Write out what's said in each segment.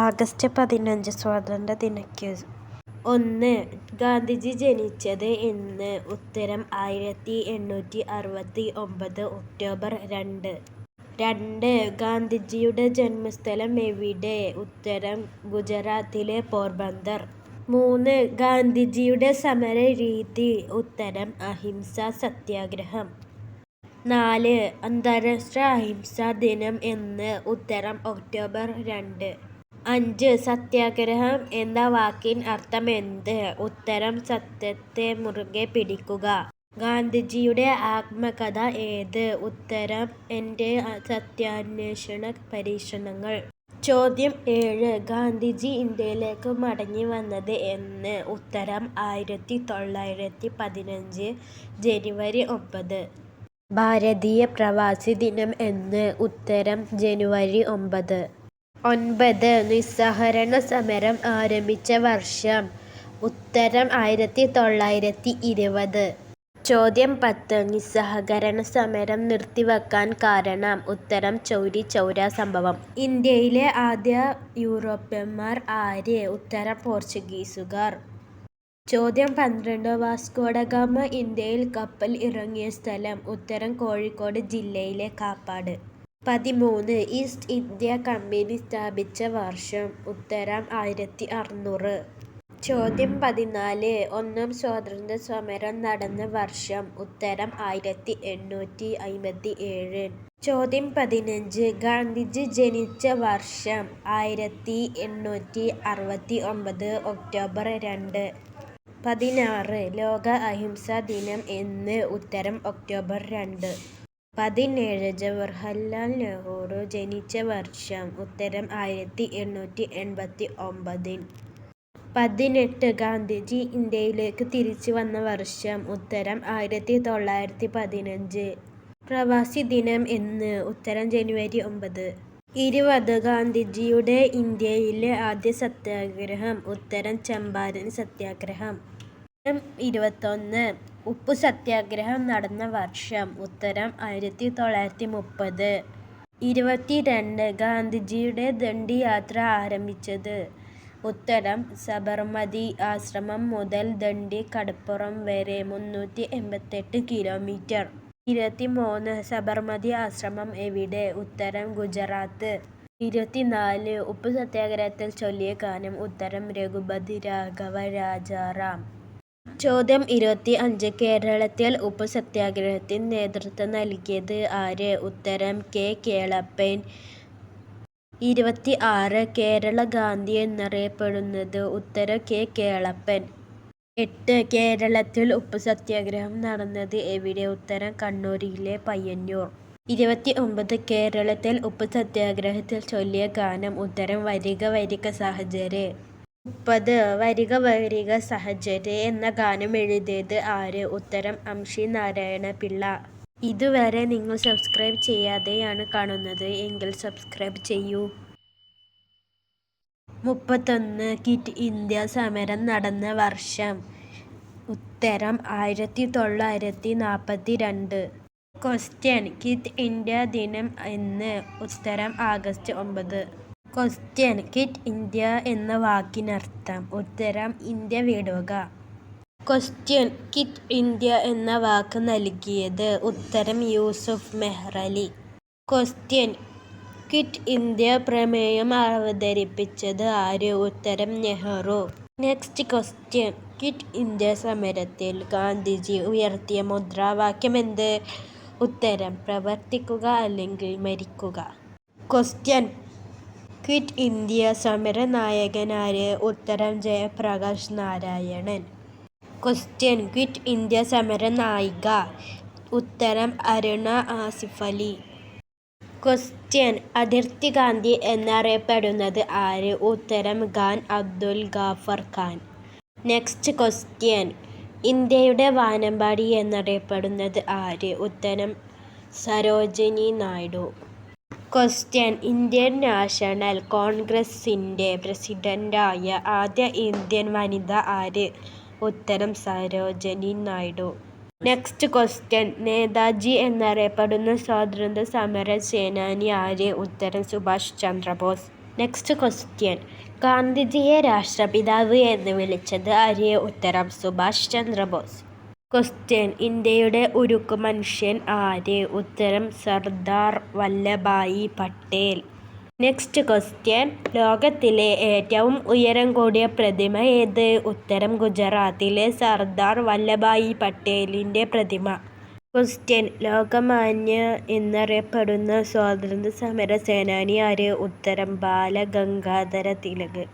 August പതിനഞ്ച് സ്വാതന്ത്ര്യ ദിനക്വിസ് ഒന്ന് ഗാന്ധിജി ജനിച്ചത് എന്ന് ഉത്തരം ആയിരത്തി എണ്ണൂറ്റി അറുപത്തി ഒമ്പത് ഒക്ടോബർ രണ്ട്. രണ്ട് ഗാന്ധിജിയുടെ ജന്മസ്ഥലം എവിടെ? ഉത്തരം ഗുജറാത്തിലെ പോർബന്ദർ. മൂന്ന് ഗാന്ധിജിയുടെ സമരരീതി. ഉത്തരം അഹിംസ സത്യാഗ്രഹം. നാല് അന്താരാഷ്ട്ര അഹിംസാ ദിനം എന്ന് ഉത്തരം ഒക്ടോബർ രണ്ട്. അഞ്ച് സത്യാഗ്രഹം എന്ന വാക്കിൻ അർത്ഥം എന്ത് ഉത്തരം സത്യത്തെ മുറുകെ പിടിക്കുക. ഗാന്ധിജിയുടെ ആത്മകഥ ഏത്? ഉത്തരം എന്റെ സത്യാന്വേഷണ പരീക്ഷണങ്ങൾ. ചോദ്യം ഏഴ് ഗാന്ധിജി ഇന്ത്യയിലേക്ക് മടങ്ങി വന്നത് എന്ന്. ഉത്തരം ആയിരത്തി തൊള്ളായിരത്തി പതിനഞ്ച് ജനുവരി ഒമ്പത്. ഭാരതീയ പ്രവാസി ദിനം എന്ന്. ഉത്തരം ജനുവരി ഒമ്പത്. ഒൻപത് നിസ്സഹകരണ സമരം ആരംഭിച്ച വർഷം. ഉത്തരം ആയിരത്തി തൊള്ളായിരത്തി ഇരുപത് ചോദ്യം പത്ത് നിസ്സഹകരണ സമരം നിർത്തിവെക്കാൻ കാരണം. ഉത്തരം ചൗരി ചൗര സംഭവം. ഇന്ത്യയിലെ ആദ്യ യൂറോപ്യന്മാർ ആര്? ഉത്തരം പോർച്ചുഗീസുകാർ. ചോദ്യം പന്ത്രണ്ട് വാസ്കോഡഗാമ ഇന്ത്യയിൽ കപ്പൽ ഇറങ്ങിയ സ്ഥലം. ഉത്തരം കോഴിക്കോട് ജില്ലയിലെ കാപ്പാട്. പതിമൂന്ന് ഈസ്റ്റ് ഇന്ത്യ കമ്പനി സ്ഥാപിച്ച വർഷം ഉത്തരം ആയിരത്തി അറുന്നൂറ് ചോദ്യം പതിനാല് ഒന്നാം സ്വാതന്ത്ര്യ സമരം നടന്ന വർഷം ഉത്തരം ആയിരത്തി എണ്ണൂറ്റി അമ്പത്തി ഏഴ് ചോദ്യം പതിനഞ്ച് ഗാന്ധിജി ജനിച്ച വർഷം ആയിരത്തി എണ്ണൂറ്റി അറുപത്തി ഒമ്പത് ഒക്ടോബർ രണ്ട്. പതിനാറ് ലോക അഹിംസാ ദിനം എന്ന് ഉത്തരം ഒക്ടോബർ രണ്ട്. പതിനേഴ് ജവഹർലാൽ നെഹ്റു ജനിച്ച വർഷം ഉത്തരം ആയിരത്തി എണ്ണൂറ്റി എൺപത്തി ഒമ്പതിൽ. പതിനെട്ട് ഗാന്ധിജി ഇന്ത്യയിലേക്ക് തിരിച്ചു വന്ന വർഷം ഉത്തരം ആയിരത്തി തൊള്ളായിരത്തി പതിനഞ്ച്. പ്രവാസി ദിനം എന്ന് ഉത്തരം ജനുവരി ഒമ്പത്. ഇരുപത് ഗാന്ധിജിയുടെ ഇന്ത്യയിലെ ആദ്യ സത്യാഗ്രഹം ഉത്തരം ചമ്പാരൻ സത്യാഗ്രഹം. ഇരുപത്തൊന്ന്. ഉപ്പു സത്യാഗ്രഹം നടന്ന വർഷം ഉത്തരം ആയിരത്തി തൊള്ളായിരത്തി മുപ്പത് ഇരുപത്തിരണ്ട് ഗാന്ധിജിയുടെ ദണ്ഡി യാത്ര ആരംഭിച്ചത്. ഉത്തരം സബർമതി ആശ്രമം മുതൽ ദണ്ഡി കടപ്പുറം വരെ മുന്നൂറ്റി എൺപത്തെട്ട് കിലോമീറ്റർ. ഇരുപത്തിമൂന്ന് സബർമതി ആശ്രമം എവിടെ? ഉത്തരം ഗുജറാത്ത്. ഇരുപത്തിനാല് ഉപ്പ് സത്യാഗ്രഹത്തിൽ ചൊല്ലിയ ഗാനം ഉത്തരം രഘുപതി രാഘവ രാജാറാം. ചോദ്യം ഇരുപത്തി അഞ്ച്. കേരളത്തിൽ ഉപ്പു സത്യാഗ്രഹത്തിന് നേതൃത്വം നൽകിയത് ആര്? ഉത്തരം കെ. കേളപ്പൻ. ഇരുപത്തി ആറ് കേരള ഗാന്ധി എന്നറിയപ്പെടുന്നത് ഉത്തരം കെ. കേളപ്പൻ. എട്ട്. കേരളത്തിൽ ഉപ്പു സത്യാഗ്രഹം നടന്നത് എവിടെ? ഉത്തരം കണ്ണൂരിലെ പയ്യന്നൂർ. ഇരുപത്തി ഒമ്പത് കേരളത്തിൽ ഉപ്പു സത്യാഗ്രഹത്തിൽ ചൊല്ലിയ ഗാനം ഉത്തരം വരിക വരിക സഹചരെ മുപ്പത് വരിക വരിക സഹചരെ എന്ന ഗാനം എഴുതിയത് ആര്? ഉത്തരം അംഷി നാരായണ പിള്ള. ഇതുവരെ നിങ്ങൾ സബ്സ്ക്രൈബ് ചെയ്യാതെയാണ് കാണുന്നത് എങ്കിൽ സബ്സ്ക്രൈബ് ചെയ്യൂ. മുപ്പത്തൊന്ന് കിറ്റ് ഇന്ത്യ സമരം നടന്ന വർഷം. ഉത്തരം ആയിരത്തി തൊള്ളായിരത്തി നാൽപ്പത്തി രണ്ട് ക്വസ്റ്റ്യൻ കിറ്റ് ഇന്ത്യ ദിനം എന്ന്. ഉത്തരം ആഗസ്റ്റ് ഒമ്പത്. ക്വസ്റ്റ്യൻ കിറ്റ് ഇന്ത്യ എന്ന വാക്കിനർത്ഥം. ഉത്തരം ഇന്ത്യ വിടുക ക്വസ്റ്റ്യൻ കിറ്റ് ഇന്ത്യ എന്ന വാക്ക് നൽകിയത്. ഉത്തരം Yusuf Meherally question quit India പ്രമേയം അവതരിപ്പിച്ചത് ആര്? ഉത്തരം Nehru. Next question quit India സമരത്തിൽ ഗാന്ധിജി ഉയർത്തിയ മുദ്രാവാക്യം എന്ത്? ഉത്തരം പ്രവർത്തിക്കുക അല്ലെങ്കിൽ മരിക്കുക ക്വസ്റ്റ്യൻ ക്വിറ്റ് ഇന്ത്യ സമര നായകനാര് ഉത്തരം Jayaprakash Narayanan. Question quit India സമര നായിക ഉത്തരം അരുണ ആസിഫ് അലി. ക്വസ്റ്റ്യൻ അതിർത്തി ഗാന്ധി എന്നറിയപ്പെടുന്നത് ആര്? ഉത്തരം ഖാൻ അബ്ദുൽ ഗാഫർ ഖാൻ. നെക്സ്റ്റ് ക്വസ്റ്റ്യൻ ഇന്ത്യയുടെ വാനമ്പാടി എന്നറിയപ്പെടുന്നത് ആര്? ഉത്തരം Sarojini Naidu. Question. Indian national കോൺഗ്രസിന്റെ പ്രസിഡന്റായ ആദ്യ ഇന്ത്യൻ വനിത ആര്? ഉത്തരം സരോജിനി നായിഡു. Next question. നേതാജി എന്നറിയപ്പെടുന്ന സ്വാതന്ത്ര്യ സമര സേനാനി ആര്? ഉത്തരം സുഭാഷ് ചന്ദ്രബോസ്. Next question. ഗാന്ധിജിയെ രാഷ്ട്രപിതാവ് എന്ന് വിളിച്ചത് ആര്? ഉത്തരം സുഭാഷ് ചന്ദ്രബോസ്. ക്വസ്റ്റ്യൻ ഇന്ത്യയുടെ ഉരുക്കു മനുഷ്യൻ ആര്? ഉത്തരം സർദാർ വല്ലഭായി പട്ടേൽ. നെക്സ്റ്റ് ക്വസ്റ്റ്യൻ ലോകത്തിലെ ഏറ്റവും ഉയരം കൂടിയ പ്രതിമ ഏത്? ഉത്തരം ഗുജറാത്തിലെ സർദാർ വല്ലഭായി പട്ടേലിന്റെ പ്രതിമ. ക്വസ്റ്റ്യൻ ലോകമാന്യ എന്നറിയപ്പെടുന്ന സ്വാതന്ത്ര്യ സമര സേനാനി ആര്? ഉത്തരം ബാലഗംഗാധര തിലക്.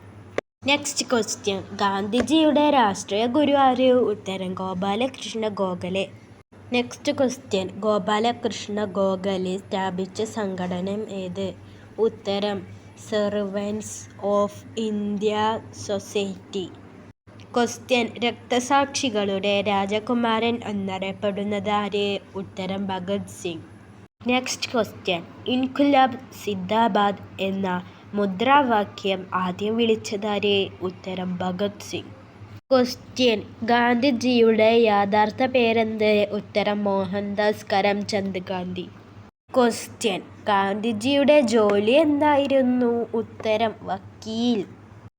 നെക്സ്റ്റ് ക്വസ്റ്റ്യൻ ഗാന്ധിജിയുടെ രാഷ്ട്രീയ ഗുരു ആര് ഉത്തരം ഗോപാലകൃഷ്ണ ഗോഖലെ. നെക്സ്റ്റ് ക്വസ്റ്റ്യൻ ഗോപാലകൃഷ്ണ ഗോഖലെ സ്ഥാപിച്ച സംഘടന ഏത്? ഉത്തരം servants of India society question രക്തസാക്ഷികളുടെ രാജകുമാരൻ എന്നറിയപ്പെടുന്നത് ആര്? ഉത്തരം ഭഗത് സിംഗ്. നെക്സ്റ്റ് ക്വസ്റ്റ്യൻ ഇൻഖുലാബ് സിദ്ധാബാദ് എന്ന മുദ്രാവാക്യം ആദ്യം വിളിച്ചതാര്? ഉത്തരം ഭഗത് സിംഗ്. ക്വസ്റ്റ്യൻ ഗാന്ധിജിയുടെ യഥാർത്ഥ പേരെന്ത്? ഉത്തരം മോഹൻദാസ് കരംചന്ദ് ഗാന്ധി. ക്വസ്റ്റ്യൻ ഗാന്ധിജിയുടെ ജോലി എന്തായിരുന്നു? ഉത്തരം വക്കീൽ.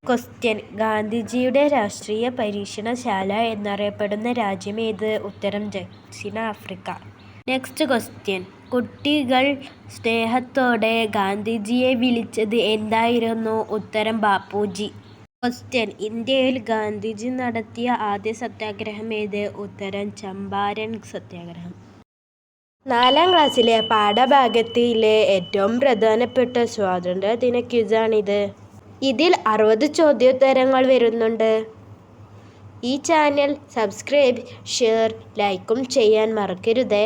ക്വസ്റ്റ്യൻ ഗാന്ധിജിയുടെ രാഷ്ട്രീയ പരീക്ഷണശാല എന്നറിയപ്പെടുന്ന രാജ്യം ഏത്? ഉത്തരം ദക്ഷിണാഫ്രിക്ക. നെക്സ്റ്റ് ക്വസ്റ്റ്യൻ കുട്ടികൾ സ്നേഹത്തോടെ ഗാന്ധിജിയെ വിളിച്ചത് എന്തായിരുന്നു? ഉത്തരം ബാപ്പുജി. ക്വസ്റ്റ്യൻ. ഇന്ത്യയിൽ ഗാന്ധിജി നടത്തിയ ആദ്യ സത്യാഗ്രഹം ഏത്? ഉത്തരം ചമ്പാരൻ സത്യാഗ്രഹം. നാലാം ക്ലാസ്സിലെ പാഠഭാഗത്തിലെ ഏറ്റവും പ്രധാനപ്പെട്ട സ്വാതന്ത്ര്യ ദിന ക്യൂസാണിത് ഇതിൽ അറുപത് ചോദ്യോത്തരങ്ങൾ വരുന്നുണ്ട്. ഈ ചാനൽ സബ്സ്ക്രൈബ് ഷെയർ ലൈക്കും ചെയ്യാൻ മറക്കരുതേ.